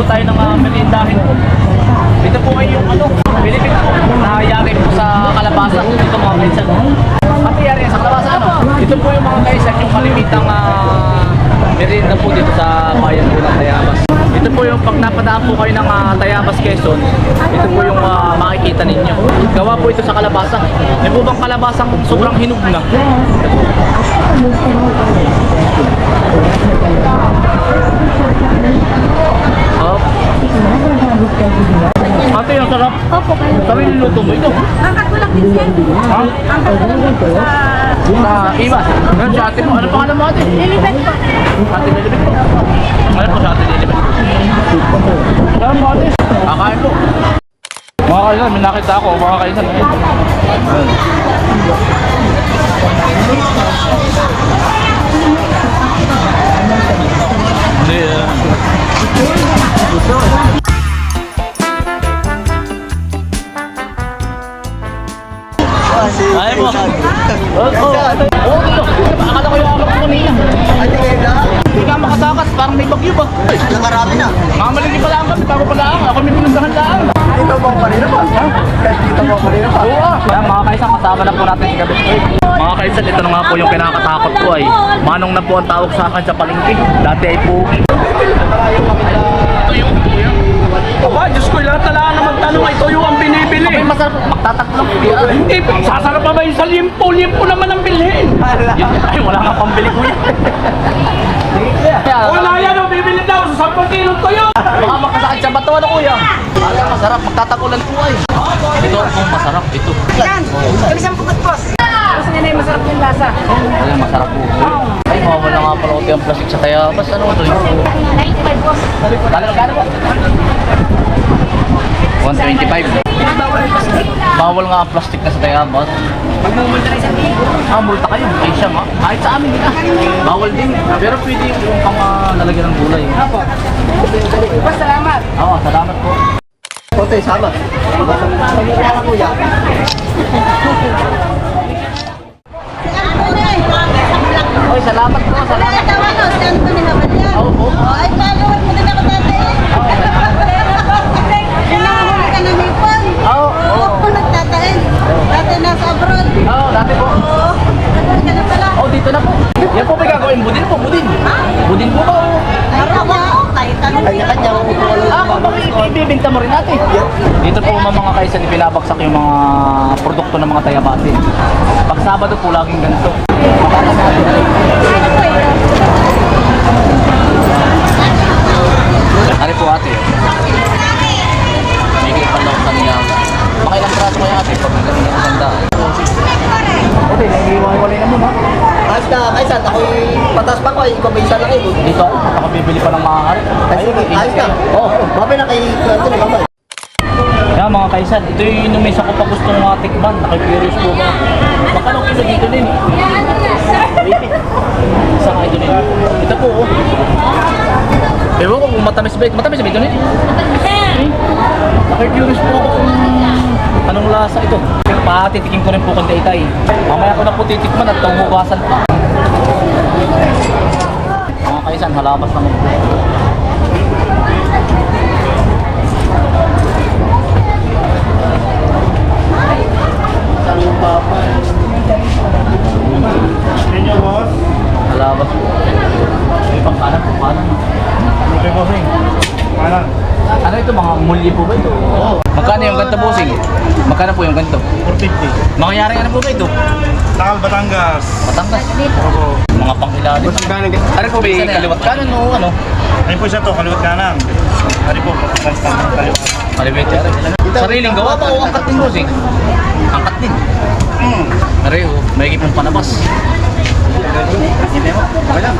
po tayo ng uh, merindahin po. Ito po ay yung ano, Pilipin po, nahayari po sa kalabasa. Ito mga kaisan. At yari sa kalabasa ano? Ito po yung mga kaisan, yung kalimitang uh, merinda po dito sa bayan po ng Tayabas. Ito po yung pag napadaan po kayo ng ah, Tayabas, Quezon, ito po yung ah, makikita ninyo. Gawa po ito sa kalabasa. May po bang kalabasang sobrang hinog na? Oh. Ate, ang sarap. Opo, kayo. Sarili luto mo ito. Angkat ko lang din siya. Ha? Angkat ko lang din sa... Sa Ibas. Ganun si ate mo. Ano pangalan mo ate? Lilibet po. Ate Lilibet po. Ano po sa ate Lilibet? Ano po ate? Kakain po. Mga kaisan, may nakita ako. Mga kaisan. Ayun. Hindi. Oo. Oo. Dito. Akala ko yung ako ko kanina. Hindi ka makatakas, parang may bagyo ba? Nakarami na. Mamaligi pala ang kami, bago pala ang. Ako may lang. Dito mo pa rin pa. Dito mo pa rin pa. Oo ah. Kaya mga kasama na po natin si Gabi. Mga kaisan, ito na nga po yung kinakatakot ko ay manong na po ang tawag sa akin sa palengke. Dati ay po. Aba, Diyos ko, lahat na lang naman tanong ay tuyo ang binibili. May masarap, magtataklo lang po yan. Hindi, sasarap pa ba yung sa limpo? Limpo naman ang bilhin. Ay, wala nga pambili ko yan. Kaya, Wala yan, ang bibili daw sa 10 kilong tuyo. Baka makasakit sa bato na kuya. Ala, masarap. Magtatakulan po ay. Ito po masarap. Ito. Yan. Kalisang pukot, boss. Gusto niya na yung masarap yung lasa. Ay, masarap po. Ay, mawawala nga pala ko yung plastic sa tayabas. Ano ito? 95, boss. Kano, kano po? 125. Bawal nga ang plastic na sa tayabas. Magmumulta na isang libo. Ah, multa kayo. Ay, siya nga. Kahit sa amin din ah. Bawal din. Pero pwede yung pang ah, lalagyan ng gulay. Opo. Boss, salamat. Oo, salamat po. Kote. Pagkakala na kuya. Oy, salamat po. Salamat. Oo po. Oo, oo. Oo, dati po. Oh, dito na po. Yan po ba gagawin? Budin po, budin. Budin po ba? o? Kanya-kanya. Ah, kung bakit ibibinta mo rin natin? Dito po mga mga kaisan pinabaksak yung mga produkto ng mga tayabati. Pag Sabado po laging ganito. Ano po ate? May kaipan daw kanina. Makailang traso kaya ate pag ganun ang maganda. Ate, nag-iwalay na muna. Ayos na, kaysan. Ako'y patas pa ko. Ikaw ba isa lang eh. Dito ako, nakabibili pa ng mga. Ay, sige, ayos na. Oo. Babay na kay Kwento ni Mama. Kaya mga kaisan, ito yung inumis ako pa gusto ng mga tikman. Nakipirious po ba? Baka nung kilo dito din. Isa ka ito din. Ito po oh. Ewan ko kung matamis ba ito. Matamis ba ito din? Eh, Nakipirious po ako kung anong lasa ito. Patitikin ko rin po kung itay. Mamaya ko na po titikman at tumugasan pa. Mga kaisan, halabas naman po. Inyo, boss. Halabas po. May pangkalan po, kanan. Okay, bossing. Mana? Ano ito, mga mulye po ba ito? Oo. Magkano yung ganito, bossing? Magkano po yung ganito? 450. Mangyayari ano po ba ito? Takal, Batangas. Batangas. Opo. Mga pangilalim. Ano po ba yung kaliwat? Kanan o ano? Ayun po siya to, kaliwat kanan. Ari po, kaliwat. kaliwat. Sariling gawa pa o angkat din, bossing? Angkat din. Hmm. Pareho, may pong panabas. Hindi mo. Okay lang.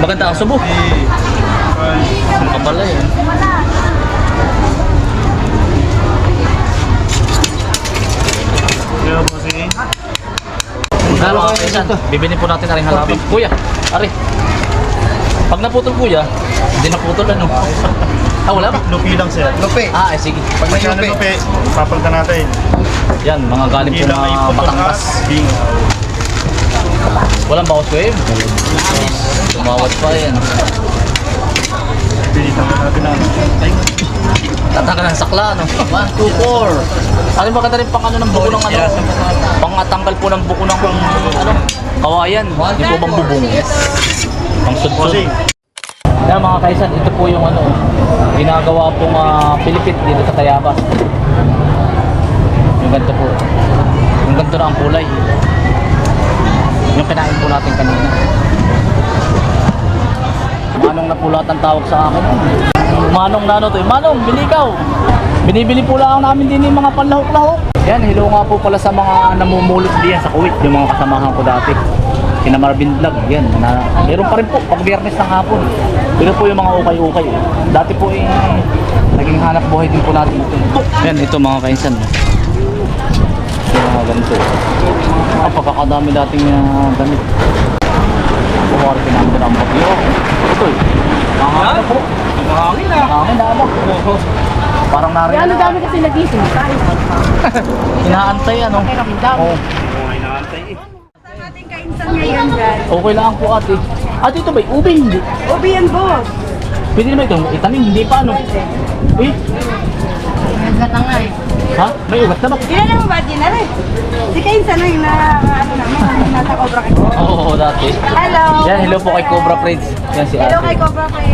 Maganda ang subo. Ang yan. Kaya, bossing. Ano mga kaisan, bibili po natin na rin halabang. Kuya, ari. Pag naputol kuya, hindi naputol ano. ah, wala ba? Lupi lang, sir. Lupe. Ah, eh, sige. Pag may lupe. lupi? Papalitan natin. Yan, mga galing po at bingaw. Walang bawas ko eh. Tumawad pa yan. Pili Tatanggal ng sakla, no? 1, 2, 4. Ano ba ganda rin pang ano ng buko ng ano? Pangatanggal po ng buko ng ano? Kawayan. Di po bang bubong? Pang sudsud. Yan mga kaisan, ito po yung ano, ginagawa pong uh, Pilipit dito sa Tayabas. Yung ganito po. Yung ganito na ang kulay. Yung kinain po natin kanina. Manong na pulat ang tawag sa akin. Manong na ano to, eh. Manong, bili ikaw. Binibili po lang namin din yung mga panlahok-lahok. Yan, hello nga po pala sa mga namumulot diyan sa Kuwait, yung mga kasamahan ko dati. Kina Marvin Vlog, yan. Na, meron pa rin po, pag biyernes ng hapon. Pero po yung mga ukay-ukay. eh. Dati po eh, naging hanap buhay din po natin ito. Yan, ito mga kainsan. Yung mga ganito. Ah, pagkakadami dating uh, damit. Kumari pinamdo ng bagyo. Ito eh. Mga ano po. Mahangin ah. Hangin na ano. Parang nariyan Ano dami kasi nagising. Tayo. Inaantay ano. Oo. Okay, nakantay eh. Kainsan ngayon dyan. Okay lang po ate. Ate ito ba? Ube hindi. Ubi yan, boss. Pwede naman itong itanim. Hindi pa ano. Eh? Nagkat na nga eh. Ha? May ugat na ba? Kilala mo ba, Gina rin? Si kainsan na yung na, ano namin, nasa Cobra Kai. Oo, oo, dati. Hello. Yan, hello po kay Cobra Friends. Yan si Hello ate. kay Cobra Kai.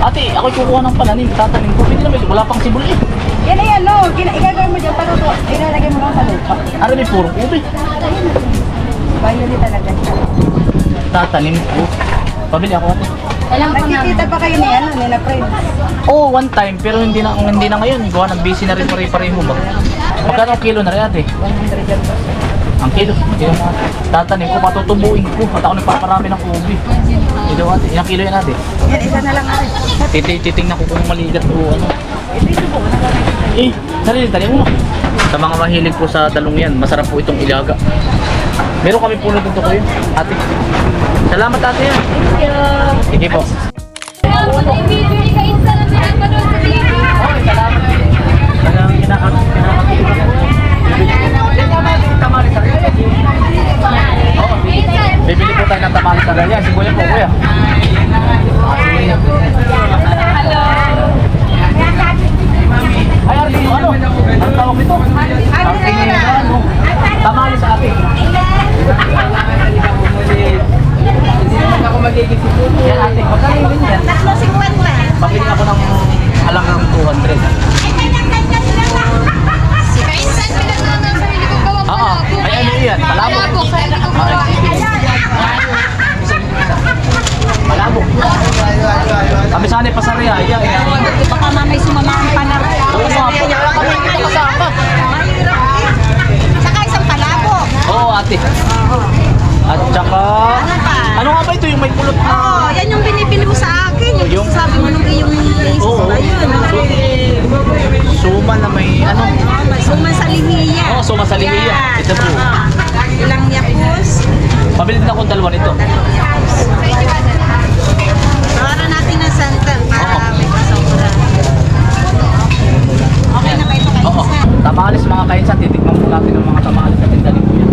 Ate, ako kukuha ng pananim. Tatanim ko. Pwede naman. Wala pang sibol eh. Yan ay ano, gina- igagawin mo dyan, paluto. Ilalagay mo lang sa lupa. Ano may purong ube? Bayo talaga siya. Tatanim ko. Pabili ako ate. Nagkikita pa kayo ni ano, ni na friends. Oo, oh, one time. Pero hindi na hindi na ngayon. Gawa ng busy na rin pare-pareho ba? Magkano ang kilo na rin ate? 100 yan. Ang kilo. Kilo na. Tatanim ko, patutubuin ko. At ako nagpaparami ng ubi. Kilo ate. Ilang kilo yan ate? Yan, isa na lang ate. Titi titingnan ko kung maligat o ano. Ito yung subo, nagkakita. Eh, sarili tanim mo. Sa mga mahilig po sa talong yan, masarap po itong ilaga. Meron kami puno dito ko yun, ate. Salamat ate yan. Thank you. Sige po. Bibili po tayo ng tamali sa kanya. Si Kuya po, Kuya. Ay, Arlene, ano? Ang tawag nito? Arlene, ano? Tamali sa atin. Ako magiging si Puto. Yan ate, magkano yun yan? Tatlo si Kwenta. Pabili ako ng halagang 200. Si Kainsan, pinagnanan sa hindi ko gawa Oo. palabok. Ay, ano yan? Palabok. Palabok. Kami sana pa sa Riyaya. Baka mamay sumama ang panar. Oo, mga po. Kami dito kasama. Saka isang palabo. Oo, ate. At saka... Ano nga ba ito yung may pulot na... Oo, yan yung binibili mo sa akin. Yung, Yung- sabi mo nung iyong latest. Oo. Ayun. Suma na may ano... Suman sa lihiya. Oo, suman sa lihiya. Ito po. Pabili din ako ng dalawa nito. Para natin ng santan para may pasobra. Okay na ito kayo? Oo. Tamales mga kainsan, titikman po natin ng mga tamales sa tinda ni Kuya.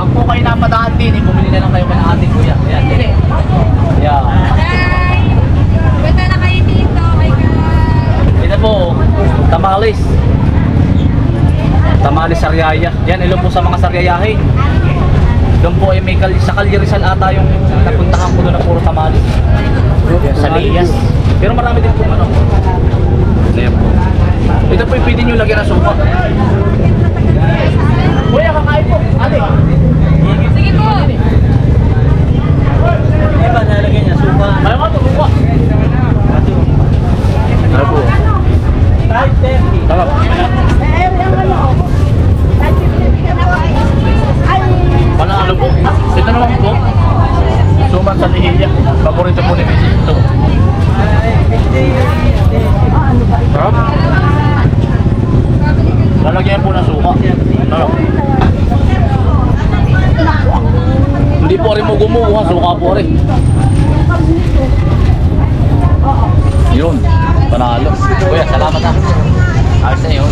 Pag po kayo napadaan din, eh, bumili na lang kayo ng ating Kuya. Ayan. Ayan. Punta na kayo dito. Oh my God. Ito po, tamales. Tamales Sariaya. Yan, ilo po sa mga Sariayahin. Doon po ay may kal sa Calle Rizal ata yung napuntahan ko doon na puro tamales. Sa Lias. Pero marami din po ano. Ayan po. Ito po yung pwede nyo lagyan ng suka. Kuya, kakain po. Ate. Sige po. Di ba nalagyan niya suka? Ayaw nga ito, suka. Ano po? Sarap. Panalo po rin mo gumuha, suka po rin. Yun, panalo. Kuya, salamat na. Ayos na yun.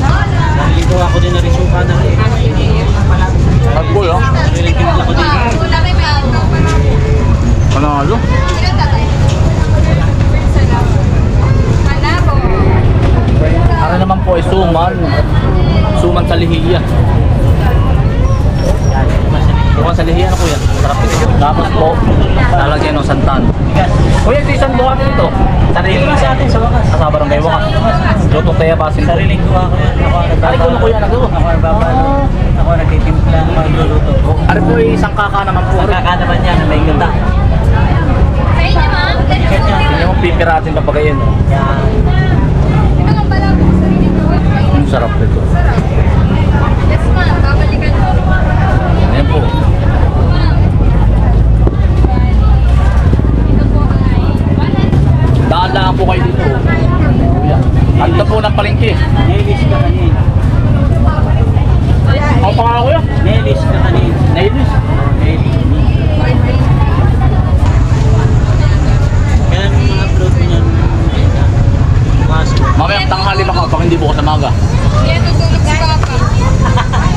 Nalilito ako din na rin suka na rin. Tagpul, ha? Nalilito ako din. Panalo? Ano naman po ay suman. Suman sa lihiya. Suman sa lihiya na kuya. Sarap ito. Tapos po, lalagyan ng santan. Kuya, ito isang buwan ito. Sarili sa atin sa wakas. Sa barangay wakas. Lutong tayo basin. Sariling gawa ko yan. Ako ko na kuya nagawa. Ako nagbabalo. Ako nagtitimpla ng magluluto. Ano po isang kaka naman po. Kaka naman yan, may ganda. Sa inyo, ma'am. Hindi mo pipiratin pa gusto niyo gawin. Ang sarap nito. Yes, ma'am. Babalikan ko. Ayan po. Ma'am. Ito po ay 100. Daan lang po kayo dito. Ando po ng palengke. Nelis ka kanin. Ang pangalan kuya? Nelis ka kanin. Nailis. Kaya mga fruit niyan. Mas. Mamaya tanghali baka pag hindi bukas sa maga. Kaya tutulog si Papa.